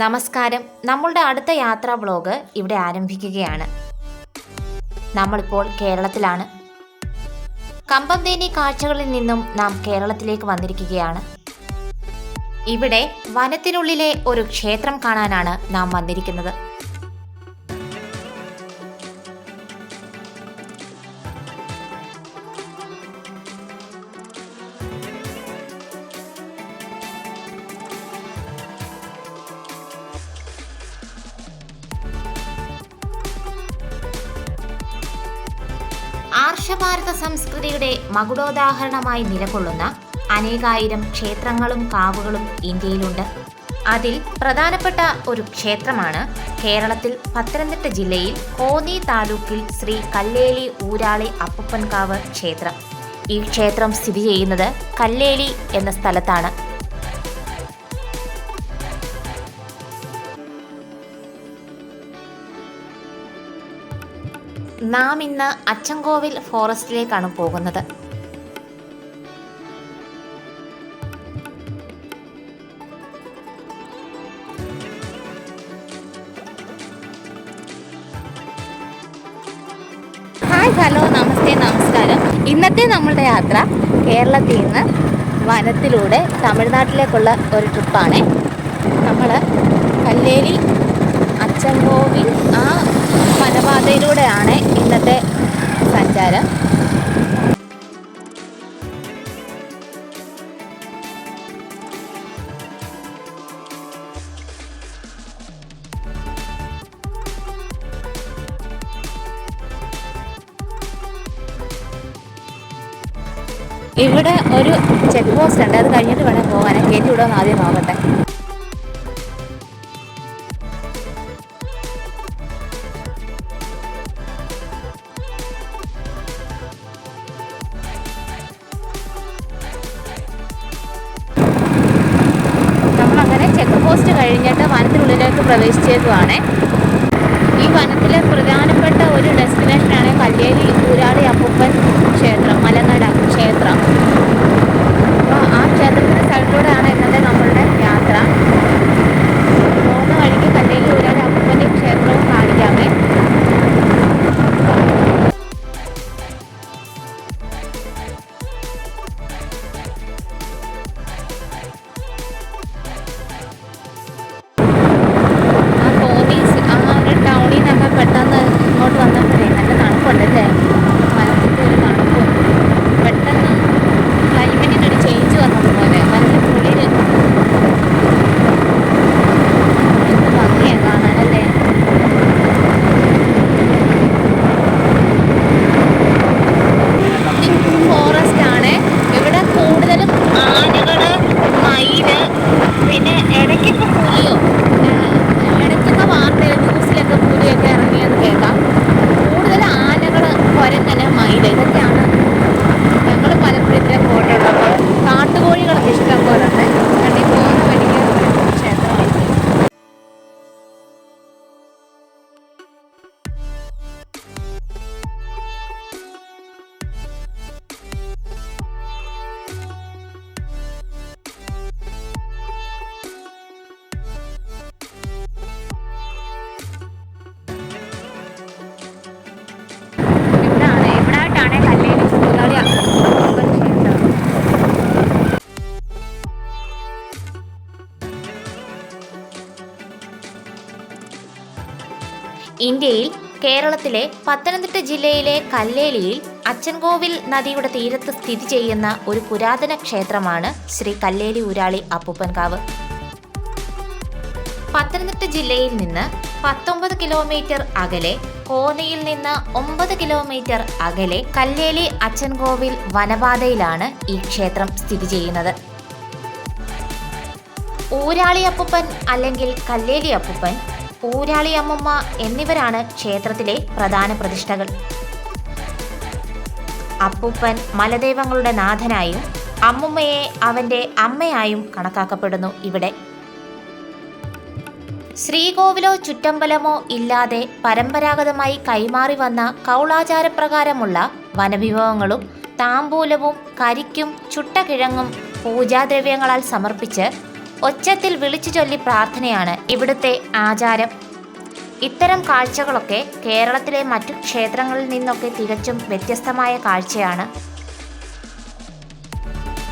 നമസ്കാരം. നമ്മളുടെ അടുത്ത യാത്രാ വ്ളോഗ് ഇവിടെ ആരംഭിക്കുകയാണ്. നമ്മളിപ്പോൾ കേരളത്തിലാണ്. കമ്പംതേനി കാഴ്ചകളിൽ നിന്നും നാം കേരളത്തിലേക്ക് വന്നിരിക്കുകയാണ്. ഇവിടെ വനത്തിനുള്ളിലെ ഒരു ക്ഷേത്രം കാണാനാണ് നാം വന്നിരിക്കുന്നത്. ആർഷഭാരത സംസ്കൃതിയുടെ മകുടോദാഹരണമായി നിലകൊള്ളുന്ന അനേകായിരം ക്ഷേത്രങ്ങളും കാവുകളും ഇന്ത്യയിലുണ്ട്. അതിൽ പ്രധാനപ്പെട്ട ഒരു ക്ഷേത്രമാണ് കേരളത്തിൽ പത്തനംതിട്ട ജില്ലയിൽ കോന്നി താലൂക്കിൽ ശ്രീ കല്ലേലി ഊരാളി അപ്പപ്പൻകാവ് ക്ഷേത്രം. ഈ ക്ഷേത്രം സ്ഥിതി ചെയ്യുന്നത് കല്ലേലി എന്ന സ്ഥലത്താണ്. നാം ഇന്ന് അച്ചൻകോവിൽ ഫോറസ്റ്റിലേക്കാണ് പോകുന്നത്. ഹലോ നമസ്തേ നമസ്കാരം. ഇന്നത്തെ നമ്മളുടെ യാത്ര കേരളത്തിൽ നിന്ന് വനത്തിലൂടെ തമിഴ്നാട്ടിലേക്കുള്ള ഒരു ട്രിപ്പാണ്. നമ്മൾ കല്ലേരി അച്ചൻകോവിൽ ആ വനപാതയിലൂടെയാണ് ഇന്നത്തെ സഞ്ചാരം. ഇവിടെ ഒരു ചെക്ക് പോസ്റ്റ് ഉണ്ട്. അത് കഴിഞ്ഞിട്ട് വേണം പോകാൻ. കയറ്റി വിടുമെന്ന് ആദ്യം നോക്കട്ടെ. കഴിഞ്ഞിട്ട് വനത്തിനുള്ളിലേക്ക് പ്രവേശിച്ചേക്കുവാണ്. ഈ വനത്തിലെ പ്രധാനപ്പെട്ട ഇന്ത്യയിൽ കേരളത്തിലെ പത്തനംതിട്ട ജില്ലയിലെ കല്ലേലിയിൽ അച്ചൻകോവിൽ നദിയുടെ തീരത്ത് സ്ഥിതി ചെയ്യുന്ന ഒരു പുരാതന ക്ഷേത്രമാണ് ശ്രീ കല്ലേലി ഊരാളി അപ്പൂപ്പൻകാവ്. പത്തനംതിട്ട ജില്ലയിൽ നിന്ന് പത്തൊമ്പത് കിലോമീറ്റർ അകലെ കോന്നിയിൽ നിന്ന് ഒമ്പത് കിലോമീറ്റർ അകലെ കല്ലേലി അച്ചൻകോവിൽ വനപാതയിലാണ് ഈ ക്ഷേത്രം സ്ഥിതി ചെയ്യുന്നത്. ഊരാളി അപ്പൂപ്പൻ അല്ലെങ്കിൽ കല്ലേലി അപ്പൂപ്പൻ ഊരാളി അമ്മമ്മ എന്നിവരാണ് ക്ഷേത്രത്തിലെ പ്രധാന പ്രതിഷ്ഠകൾ. അപ്പൂപ്പൻ മലദൈവങ്ങളുടെ നാഥനായും അമ്മുമ്മയെ അവന്റെ അമ്മയായും കണക്കാക്കപ്പെടുന്നു ഇവിടെ. ശ്രീകോവിലോ ചുറ്റമ്പലമോ ഇല്ലാതെ പരമ്പരാഗതമായി കൈമാറി വന്ന കൗളാചാരപ്രകാരമുള്ള വനവിഭവങ്ങളും താമ്പൂലവും കരിക്കും ചുട്ടകിഴങ്ങും പൂജാദ്രവ്യങ്ങളാൽ സമർപ്പിച്ച് ഒച്ചത്തിൽ വിളിച്ചു ചൊല്ലി പ്രാർത്ഥനയാണ് ഇവിടുത്തെ ആചാരം. ഇത്തരം കാഴ്ചകളൊക്കെ കേരളത്തിലെ മറ്റു ക്ഷേത്രങ്ങളിൽ നിന്നൊക്കെ തികച്ചും വ്യത്യസ്തമായ കാഴ്ചയാണ്.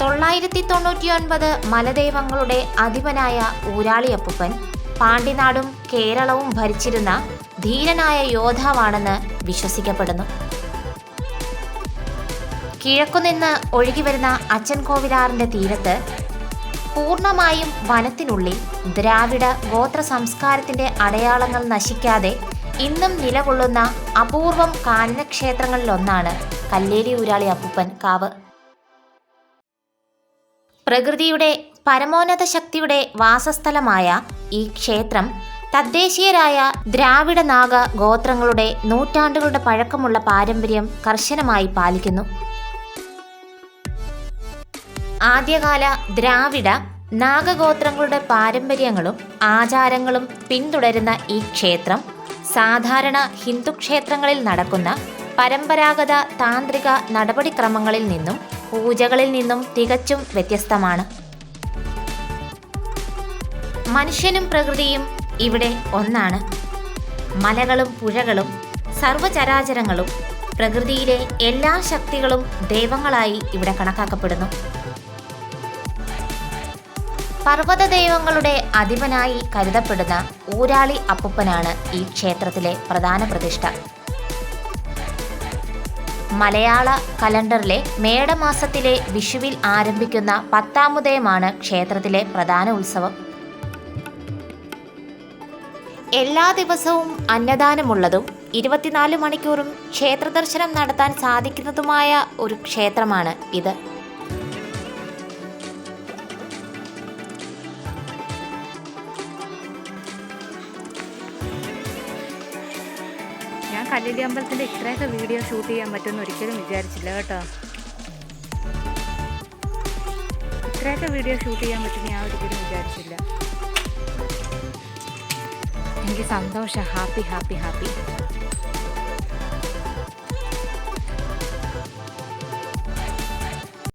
തൊള്ളായിരത്തി തൊണ്ണൂറ്റിയൊൻപത് മലദൈവങ്ങളുടെ അധിപനായ ഊരാളിയപ്പൂപ്പൻ പാണ്ടിനാടും കേരളവും ഭരിച്ചിരുന്ന ധീരനായ യോദ്ധാവാണെന്ന് വിശ്വസിക്കപ്പെടുന്നു. കിഴക്കുനിന്ന് ഒഴുകിവരുന്ന അച്ഛൻ കോവിലാറിന്റെ തീരത്ത് പൂർണമായും വനത്തിനുള്ളിൽ ദ്രാവിഡ ഗോത്ര സംസ്കാരത്തിന്റെ അടയാളങ്ങൾ നശിക്കാതെ ഇന്നും നിലകൊള്ളുന്ന അപൂർവം കാനനക്ഷേത്രങ്ങളിലൊന്നാണ് കല്ലേരി ഊരാളി അപ്പൂപ്പൻ കാവ്. പ്രകൃതിയുടെ പരമോന്നത ശക്തിയുടെ വാസസ്ഥലമായ ഈ ക്ഷേത്രം തദ്ദേശീയരായ ദ്രാവിഡ നാഗ ഗോത്രങ്ങളുടെ നൂറ്റാണ്ടുകളുടെ പഴക്കമുള്ള പാരമ്പര്യം കർശനമായി പാലിക്കുന്നു. ആദ്യകാല ദ്രാവിഡ നാഗഗോത്രങ്ങളുടെ പാരമ്പര്യങ്ങളും ആചാരങ്ങളും പിന്തുടരുന്ന ഈ ക്ഷേത്രം സാധാരണ ഹിന്ദു ക്ഷേത്രങ്ങളിൽ നടക്കുന്ന പരമ്പരാഗത താന്ത്രിക നടപടിക്രമങ്ങളിൽ നിന്നും പൂജകളിൽ നിന്നും തികച്ചും വ്യത്യസ്തമാണ്. മനുഷ്യനും പ്രകൃതിയും ഇവിടെ ഒന്നാണ്. മലകളും പുഴകളും സർവചരാചരങ്ങളും പ്രകൃതിയിലെ എല്ലാ ശക്തികളും ദൈവങ്ങളായി ഇവിടെ കണക്കാക്കപ്പെടുന്നു. പർവത ദൈവങ്ങളുടെ അധിപനായി കരുതപ്പെടുന്ന ഊരാളി അപ്പൂപ്പനാണ് ഈ ക്ഷേത്രത്തിലെ പ്രധാന പ്രതിഷ്ഠ. മലയാള കലണ്ടറിലെ മേടമാസത്തിലെ വിഷുവിൽ ആരംഭിക്കുന്ന പത്താമുദയമാണ് ക്ഷേത്രത്തിലെ പ്രധാന ഉത്സവം. എല്ലാ ദിവസവും അന്നദാനമുള്ളതും ഇരുപത്തിനാല് മണിക്കൂറും ക്ഷേത്രദർശനം നടത്താൻ സാധിക്കുന്നതുമായ ഒരു ക്ഷേത്രമാണ് ഇത്. കല്ലിലി അമ്പലത്തിന്റെ ഇത്രയൊക്കെ വീഡിയോ ഷൂട്ട് ചെയ്യാൻ പറ്റുമെന്ന് ഒരിക്കലും വിചാരിച്ചില്ല കേട്ടോ. ഇത്രയൊക്കെ വീഡിയോ ഷൂട്ട് ചെയ്യാൻ പറ്റുമെന്ന് ഞാൻ ഒരിക്കലും വിചാരിച്ചില്ല. എനിക്ക് സന്തോഷം. Happy happy happy.